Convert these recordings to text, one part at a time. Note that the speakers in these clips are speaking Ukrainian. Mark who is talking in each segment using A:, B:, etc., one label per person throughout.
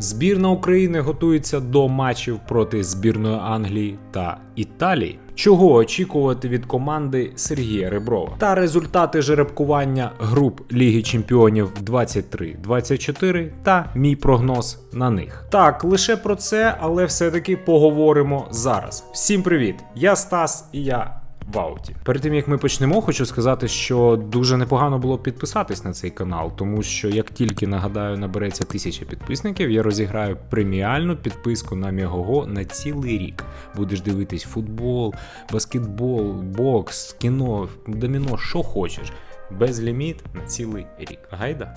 A: Збірна України готується до матчів проти збірної Англії та Італії. Чого очікувати від команди Сергія Реброва та результати жеребкування груп Ліги Чемпіонів 23-24 та мій прогноз на них. Так, лише про це, але все-таки поговоримо зараз. Всім привіт! Я Стас і я в ауті. Перед тим як ми почнемо, хочу сказати, що дуже непогано було підписатись на цей канал, тому що як тільки нагадаю, набереться тисяча підписників, я розіграю преміальну підписку на Мегого на цілий рік. Будеш дивитись футбол, баскетбол, бокс, кіно, доміно, що хочеш. Без ліміт на цілий рік. Гайда.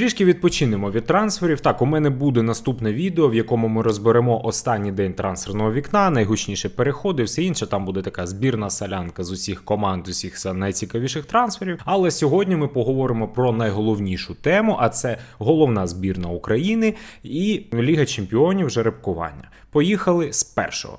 A: Трішки відпочинемо від трансферів. Так, у мене буде наступне відео, в якому ми розберемо останній день трансферного вікна, найгучніші переходи, все інше. Там буде така збірна солянка з усіх команд, усіх найцікавіших трансферів. Але сьогодні ми поговоримо про найголовнішу тему, а це головна збірна України і Ліга Чемпіонів жеребкування. Поїхали з першого.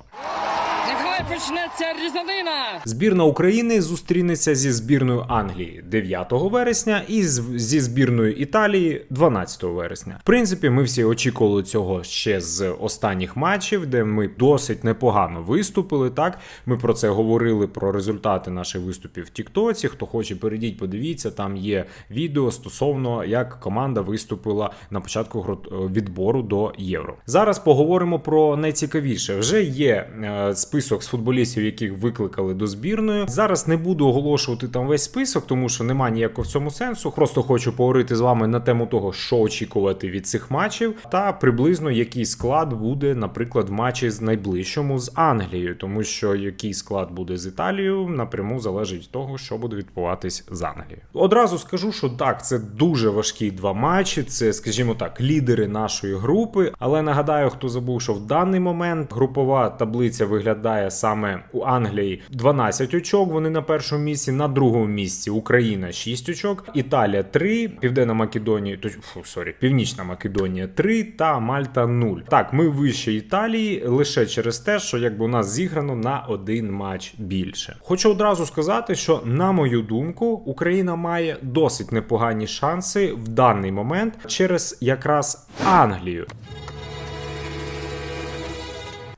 B: Почнеться різанина!
A: Збірна України зустрінеться зі збірною Англії 9 вересня і зі збірною Італії 12 вересня. В принципі, ми всі очікували цього ще з останніх матчів, де ми досить непогано виступили. Так, ми про це говорили про результати наших виступів в Тіктоці. Хто хоче, перейдіть, подивіться. Там є відео стосовно як команда виступила на початку відбору до євро. Зараз поговоримо про найцікавіше. Вже є е, список футболістів, яких викликали до збірної. Зараз не буду оголошувати там весь список, тому що немає ніякого в цьому сенсу. Просто хочу поговорити з вами на тему того, що очікувати від цих матчів, та приблизно який склад буде, наприклад, в матчі з найближчому з Англією, тому що який склад буде з Італією, напряму залежить від того, що буде відбуватись з Англією. Одразу скажу, що так, це дуже важкі два матчі. Це, скажімо так, лідери нашої групи. Але нагадаю, хто забув, що в даний момент групова таблиця виглядає саме у Англії 12 очок. Вони на першому місці, на другому місці Україна 6 очок, Італія 3, Південна Македонія, то фу, сорі, Північна Македонія 3 та Мальта 0. Так, ми вище Італії лише через те, що якби у нас зіграно на один матч більше. Хочу одразу сказати, що на мою думку, Україна має досить непогані шанси в даний момент через якраз Англію.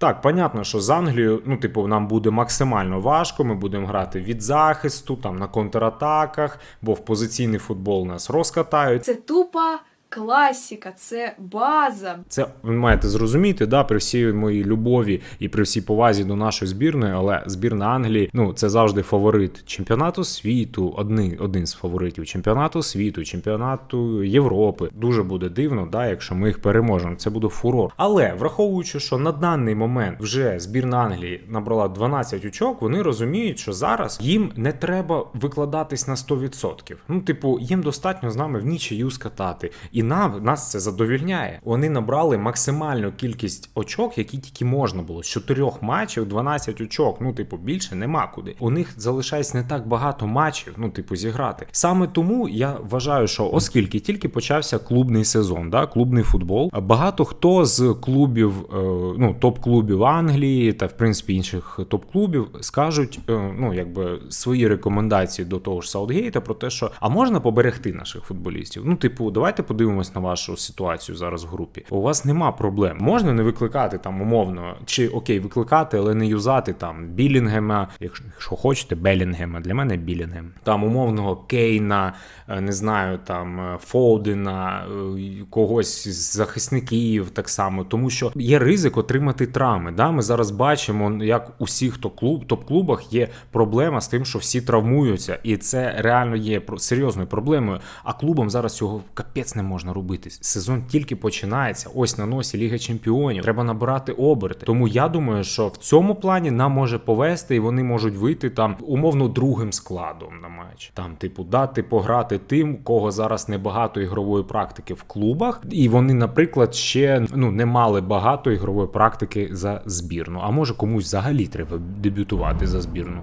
A: Так, понятно, що з Англією, ну, типу, нам буде максимально важко. Ми будемо грати від захисту, там на контратаках, бо в позиційний футбол нас розкатають.
C: Це тупа класіка, це база.
A: Це ви маєте зрозуміти, да, при всій моїй любові і при всій повазі до нашої збірної, але збірна Англії, ну це завжди фаворит чемпіонату світу, один, один з фаворитів чемпіонату світу, чемпіонату Європи. Дуже буде дивно, да, якщо ми їх переможемо. Це буде фурор. Але враховуючи, що на даний момент вже збірна Англії набрала 12 очок, вони розуміють, що зараз їм не треба викладатись на 100%. Ну, типу, їм достатньо з нами в нічию скатати. І нам нас це задовільняє. Вони набрали максимальну кількість очок, які тільки можна було. З чотирьох матчів 12 очок. Ну, типу, більше нема куди. У них залишається не так багато матчів, ну, типу, зіграти. Саме тому я вважаю, що оскільки тільки почався клубний сезон, да, клубний футбол, багато хто з клубів, е, ну, топ-клубів Англії та в принципі інших топ-клубів скажуть, е, ну, якби свої рекомендації до того ж Саутгейта про те, що а можна поберегти наших футболістів. Ну, типу, давайте подивимось на вашу ситуацію зараз в групі. У вас нема проблем. Можна не викликати там умовно, чи окей, викликати, але не юзати там Білінгема, якщо, хочете, Белінгема. Для мене Білінгем. Там умовного Кейна, е, не знаю, там е, Фоудена, е, когось з захисників так само, тому що є ризик отримати травми. Да? Ми зараз бачимо, як у всіх топ-клуб, топ-клубах є проблема з тим, що всі травмуються, і це реально є серйозною проблемою. А клубам зараз цього капець не можна робити. Сезон тільки починається. Ось на носі Ліга Чемпіонів. Треба набирати оберти. Тому я думаю, що в цьому плані нам може повести, і вони можуть вийти там умовно другим складом на матч. Там, типу, дати пограти тим, кого зараз небагато ігрової практики в клубах, і вони, наприклад, ще ну не мали багато ігрової практики за збірну. А може комусь взагалі треба дебютувати за збірну.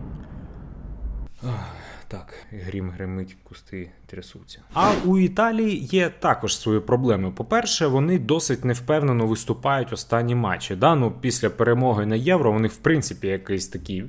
A: Так, грім гримить, кусти трясуться. А у Італії є також свої проблеми. По-перше, вони досить невпевнено виступають останні матчі. Да? Ну, після перемоги на євро вони, в принципі, якийсь такий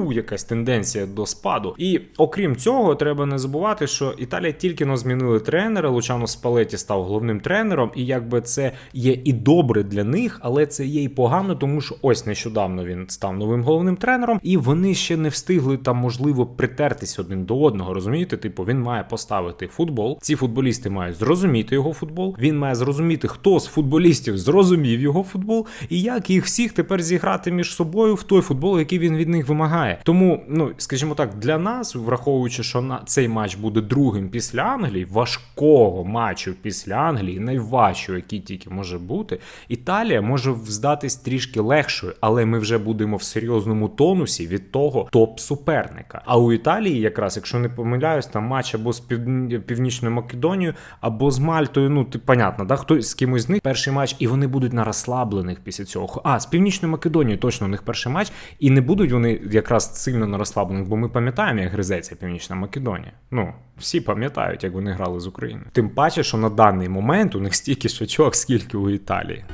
A: фу, якась тенденція до спаду. І окрім цього, треба не забувати, що Італія тільки но змінили тренера. Лучано Спалеті став головним тренером, і якби це є і добре для них, але це є і погано, тому що ось нещодавно він став новим головним тренером, і вони ще не встигли там, можливо, притертись один до одного. Розумієте? Типу, він має поставити футбол. Ці футболісти мають зрозуміти його футбол. Він має зрозуміти, хто з футболістів зрозумів його футбол, і як їх всіх тепер зіграти між собою в той футбол, який він від них вимагає. Тому, ну скажімо так, для нас, враховуючи, що на цей матч буде другим після Англії, важкого матчу після Англії, найважчого, який тільки може бути, Італія може здатись трішки легшою, але ми вже будемо в серйозному тонусі від того топ-суперника. А у Італії, якраз, якщо не помиляюсь, там матч або з Пів... Північною Македонією, або з Мальтою. Ну, ти понятно, да? хто з кимось з них перший матч, і вони будуть на розслаблених після цього. А з Північною Македонією точно у них перший матч, і не будуть вони якраз сильно на розслаблених, бо ми пам'ятаємо, як гризеться Північна Македонія. Ну. Всі пам'ятають, як вони грали з Україною. Тим паче, що на даний момент у них стільки шачок, скільки у Італії.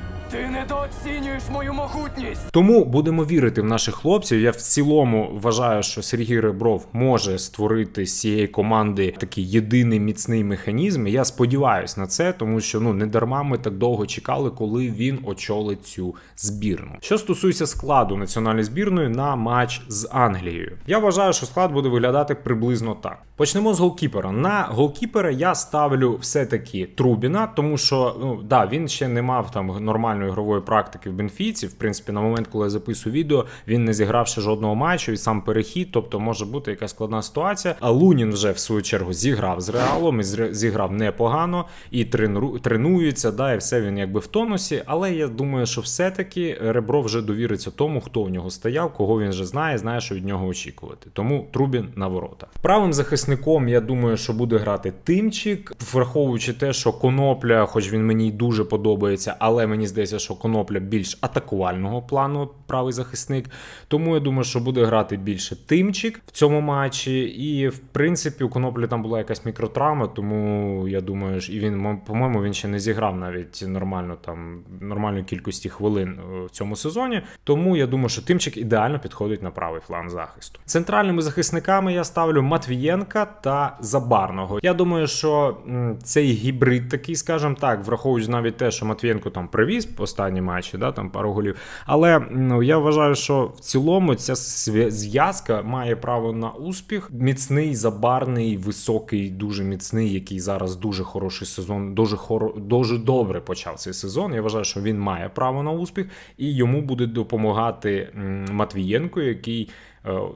D: Ти мою могутність.
A: Тому будемо вірити в наших хлопців. Я в цілому вважаю, що Сергій Ребров може створити з цієї команди такий єдиний міцний механізм. І я сподіваюся на це, тому що ну не дарма ми так довго чекали, коли він очолить цю збірну. Що стосується складу національної збірної на матч з Англією, я вважаю, що склад буде виглядати приблизно так. Почнемо з голкіпера. На голкіпера я ставлю все-таки Трубіна, тому що ну да, він ще не мав там нормальної ігрової практики в Бенфіці. В принципі, на момент, коли я записую відео, він не зіграв ще жодного матчу і сам перехід, тобто може бути якась складна ситуація. А Лунін вже в свою чергу зіграв з реалом і зіграв непогано і тренру- тренується, да, і все він якби в тонусі. Але я думаю, що все-таки Ребро вже довіриться тому, хто у нього стояв, кого він вже знає, знає, що від нього очікувати. Тому Трубін на ворота. Правим захисником, я думаю, що буде грати Тимчик, враховуючи те, що Конопля, хоч він мені дуже подобається, але мені здається, що Конопля більш атакувального плану правий захисник. Тому я думаю, що буде грати більше Тимчик в цьому матчі. І в принципі у Коноплі там була якась мікротравма, тому я думаю, що- і він, по-моєму, він ще не зіграв навіть нормально там нормальної кількості хвилин е, в цьому сезоні. Тому я думаю, що Тимчик ідеально підходить на правий фланг захисту. Центральними захисниками я ставлю Матвієнка та Забарного. Я думаю, що цей гібрид такий, скажімо так, враховуючи навіть те, що Матвієнко там привіз в останні матчі, да, там пару голів. Але ну, я вважаю, що в цілому ця зв'язка має право на успіх. Міцний, забарний, високий, дуже міцний, який зараз дуже хороший сезон, дуже хоро, дуже добре почав цей сезон. Я вважаю, що він має право на успіх, і йому буде допомагати Матвієнко, який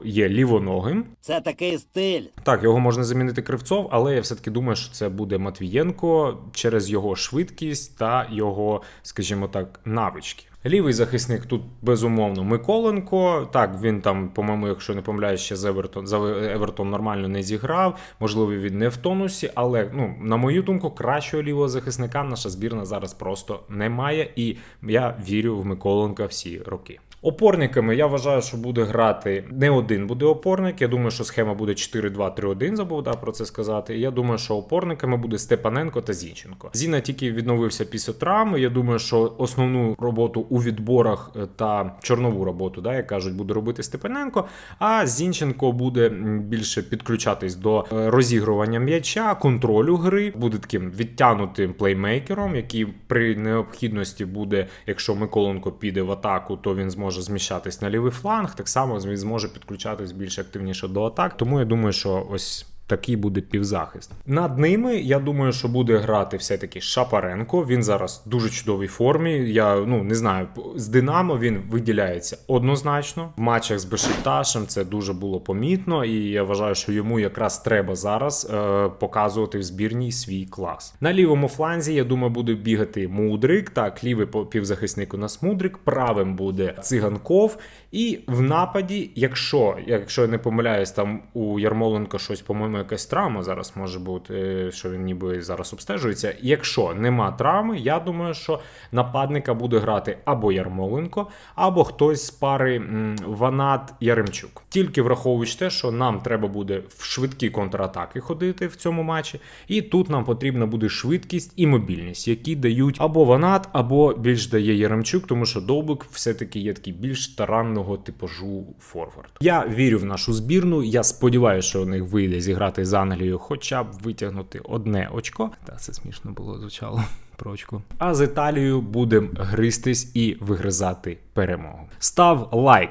A: є лівоногим.
E: Це такий стиль.
A: Так, його можна замінити Кривцов, але я все-таки думаю, що це буде Матвієнко через його швидкість та його, скажімо так, навички. Лівий захисник тут безумовно Миколенко. Так, він там, по-моєму, якщо не помиляюсь, ще з Евертон за Евертон нормально не зіграв. Можливо, він не в тонусі, але ну на мою думку, кращого лівого захисника наша збірна зараз просто немає. І я вірю в Миколенка всі роки. Опорниками я вважаю, що буде грати не один буде опорник. Я думаю, що схема буде 4-2-3-1, забув да, про це сказати. Я думаю, що опорниками буде Степаненко та Зінченко. Зіна тільки відновився після травми. Я думаю, що основну роботу у відборах е, та чорнову роботу, да, як кажуть, буде робити Степаненко. А Зінченко буде більше підключатись до е, розігрування м'яча, контролю гри, буде таким відтянутим плеймейкером, який при необхідності буде, якщо Миколенко піде в атаку, то він зможе зміщатись на лівий фланг. Так само зможе підключатись більш активніше до атак. Тому я думаю, що ось. Такий буде півзахист. Над ними я думаю, що буде грати все-таки Шапаренко. Він зараз в дуже чудовій формі. Я ну не знаю, з Динамо він виділяється однозначно. В матчах з Бешикташем це дуже було помітно, і я вважаю, що йому якраз треба зараз е, показувати в збірній свій клас. На лівому фланзі, я думаю, буде бігати Мудрик. Так, лівий півзахисник у нас Мудрик, правим буде Циганков. І в нападі, якщо, якщо я не помиляюсь, там у Ярмоленко щось, по-моєму, якась травма зараз може бути, що він ніби зараз обстежується. Якщо нема травми, я думаю, що нападника буде грати або Ярмоленко, або хтось з пари Ванат Яремчук. Тільки враховуючи те, що нам треба буде в швидкі контратаки ходити в цьому матчі, і тут нам потрібна буде швидкість і мобільність, які дають або Ванат, або більш дає Яремчук, тому що Довбик все-таки є такий більш таранного типажу форвард. Я вірю в нашу збірну. Я сподіваюся, що у них вийде зіграти з Англією, хоча б витягнути одне очко. Та це смішно було звучало. Прочку. А з Італією будемо гристись і вигризати перемогу. Став лайк,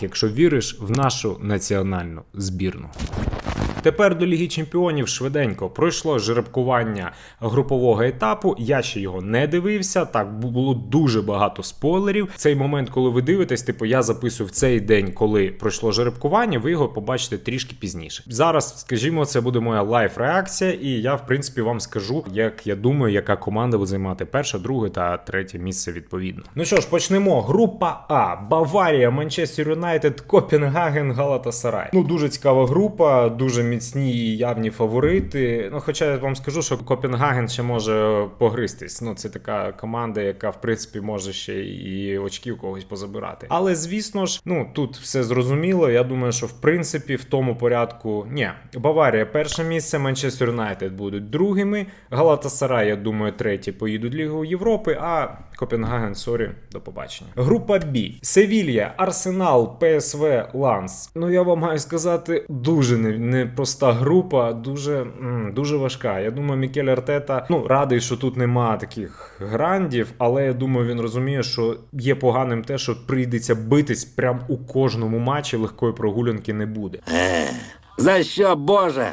A: якщо віриш в нашу національну збірну. Тепер до Ліги Чемпіонів швиденько пройшло жеребкування групового етапу. Я ще його не дивився. Так було дуже багато спойлерів. Цей момент, коли ви дивитесь, типу я записую в цей день, коли пройшло жеребкування. Ви його побачите трішки пізніше. Зараз, скажімо, це буде моя лайф реакція, і я, в принципі, вам скажу, як я думаю, яка команда буде займати перше, друге та третє місце відповідно. Ну що ж, почнемо. Група А: Баварія, Манчестер Юнайтед, Копенгаген, Галатасарай. Ну дуже цікава група, дуже міцні і явні фаворити. Ну, хоча я вам скажу, що Копенгаген ще може погристись. Ну, це така команда, яка в принципі може ще і очків когось позабирати. Але звісно ж, ну тут все зрозуміло. Я думаю, що в принципі в тому порядку ні. Баварія перше місце, Манчестер Юнайтед будуть другими. Галатасарай, я думаю, треті поїдуть Лігу Європи. А Копенгаген, сорі, до побачення. Група Б. Севілья, Арсенал, ПСВ, Ланс. Ну я вам маю сказати, дуже не- непроста група, дуже, м, дуже важка. Я думаю, Мікель Артета ну радий, що тут нема таких грандів, але я думаю, він розуміє, що є поганим те, що прийдеться битись прям у кожному матчі. Легкої прогулянки не буде.
E: За що, Боже?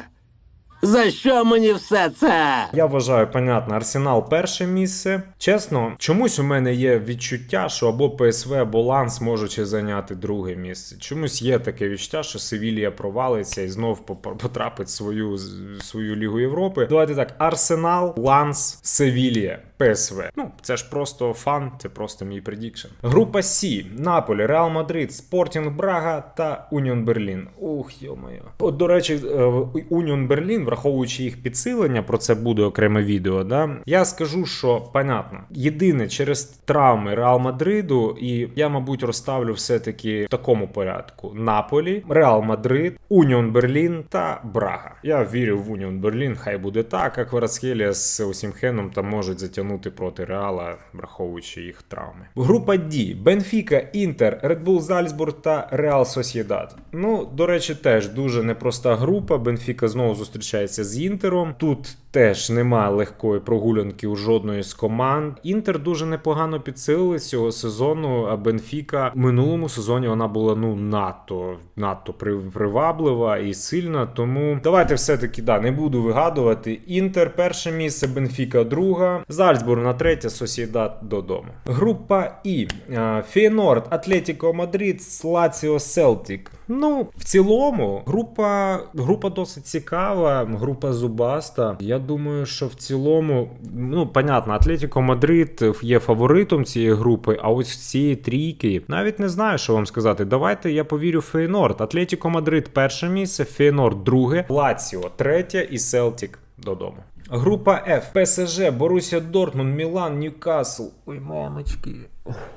E: За що мені все це?
A: Я вважаю, понятно, Арсенал перше місце. Чесно, чомусь у мене є відчуття, що або ПСВ, або Ланс можуть зайняти друге місце. Чомусь є таке відчуття, що Севілія провалиться і знов потрапить в свою, свою Лігу Європи. Давайте так: Арсенал, Ланс, Севілія. ПСВ. Ну, це ж просто фан, це просто мій предікшн. Група Сі, Наполі, Реал Мадрид, Спортінг Брага та Уніон Берлін. Ух, йо-моє. От, до речі, е, Уніон Берлін, враховуючи їх підсилення, про це буде окреме відео. Да? Я скажу, що понятно. Єдине через травми Реал Мадриду, і я, мабуть, розставлю все-таки в такому порядку: Наполі, Реал Мадрид, Уніон Берлін та Брага. Я вірю в Уніон Берлін, хай буде так, а Кварацхелія з Осімхеном там можуть затягнути проти Реала, враховуючи їх травми. Група D. Бенфіка, Інтер, Bull Зальцбург та Реал Сосєдад. Ну, до речі, теж дуже непроста група. Бенфіка знову зустрічається з Інтером. Тут теж немає легкої прогулянки у жодної з команд. Інтер дуже непогано підсилились цього сезону. А Бенфіка в минулому сезоні вона була ну надто надто приваблива і сильна. Тому давайте все-таки да, не буду вигадувати. Інтер перше місце, Бенфіка друга, Зальцбург на третє, Сосідат додому. Група І. Е, Фейнорд, Атлетіко Мадрид, Лаціо Селтік. Ну, в цілому, група, група досить цікава, група зубаста. Я думаю, що в цілому, ну, понятно, Атлетіко Мадрид є фаворитом цієї групи, а ось цієї трійки навіть не знаю, що вам сказати. Давайте я повірю Фейнорд. Атлетіко Мадрид перше місце, Фейнорд друге, Лаціо третє і Селтік додому. Група F. ПСЖ, Борусsia Дортмунд, Мілан, Ньюкасл. Ой, мамочки.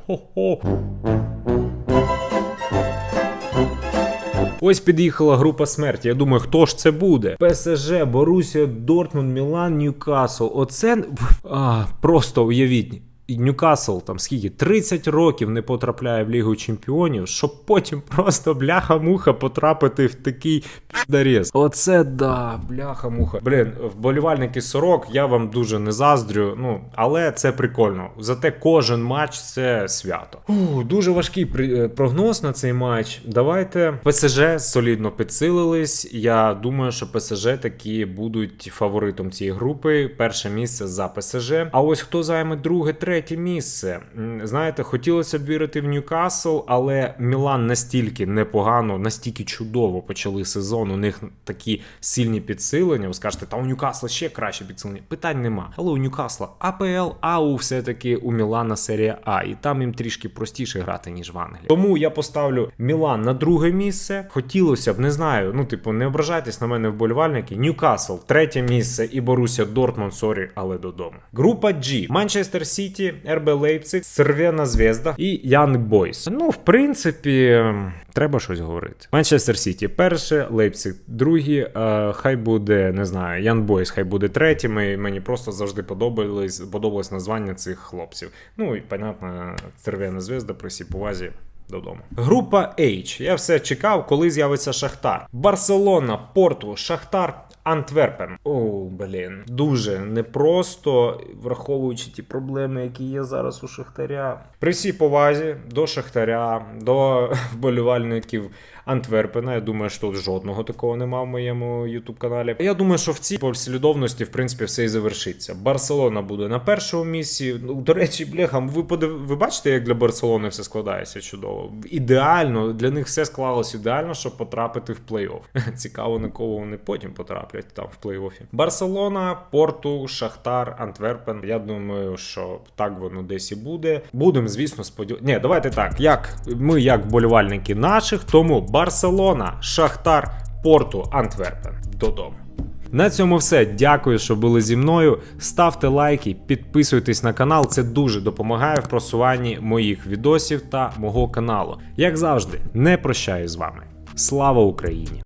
A: Хо-хо. Ось під'їхала група смерті. Я думаю, хто ж це буде? ПСЖ, Борусія, Дортмунд, Мілан, Ньюкасл. Оце а, просто уявіть. Ньюкасл там скільки 30 років не потрапляє в Лігу Чемпіонів, щоб потім просто бляха-муха потрапити в такий піздарез. Оце да, бляха-муха. Блін, вболівальники сорок, я вам дуже не заздрю. Ну, але це прикольно. Зате кожен матч це свято. Ух, дуже важкий е, прогноз на цей матч. Давайте ПСЖ солідно підсилились. Я думаю, що ПСЖ такі будуть фаворитом цієї групи. Перше місце за ПСЖ. А ось хто займе друге, третє. Третє місце. Знаєте, хотілося б вірити в Ньюкасл, але Мілан настільки непогано, настільки чудово почали сезон. У них такі сильні підсилення. Ви скажете, та у Ньюкасла ще краще підсилення. Питань нема. Але у Ньюкасла АПЛ, а у все-таки у Мілана серія А, і там їм трішки простіше грати, ніж в Англії. Тому я поставлю Мілан на друге місце. Хотілося б, не знаю. Ну, типу, не ображайтесь на мене вболівальники. Ньюкасл, третє місце і Боруся Дортмунд, сорі, але додому. Група G. Манчестер Сіті, РБ Лейпциг, Сервена Звезда і Янг Бойс. Ну, в принципі, треба щось говорити. Манчестер Сіті перше, Лейпциг другі. Е, хай буде, не знаю, Ян Бойс, хай буде третім. Мені просто завжди подобались, подобалось названня цих хлопців. Ну і понятно, Сервена Звезда при всій повазі. Додому. Група H. Я все чекав, коли з'явиться Шахтар. Барселона, Порту, Шахтар, Антверпен. О, блін. Дуже непросто, враховуючи ті проблеми, які є зараз у Шахтаря. При всій повазі до Шахтаря, до вболівальників Антверпена. Я думаю, що тут жодного такого нема в моєму ютуб каналі. Я думаю, що в цій послідовності, в принципі, все і завершиться. Барселона буде на першому місці. Ну, до речі, бляха, ви подив... ви бачите, як для Барселони все складається чудово. Ідеально, для них все склалось ідеально, щоб потрапити в плей-офф. Цікаво, на кого вони потім потраплять там в плей-оффі. Барселона, Порту, Шахтар, Антверпен. Я думаю, що так воно десь і буде. Будемо, звісно, сподіватися. Ні, давайте так. Як ми, як вболівальники наших, тому Барселона, Шахтар, Порту, Антверпен. Додому. На цьому все. Дякую, що були зі мною. Ставте лайки, підписуйтесь на канал. Це дуже допомагає в просуванні моїх відосів та мого каналу. Як завжди, не прощаюсь з вами. Слава Україні!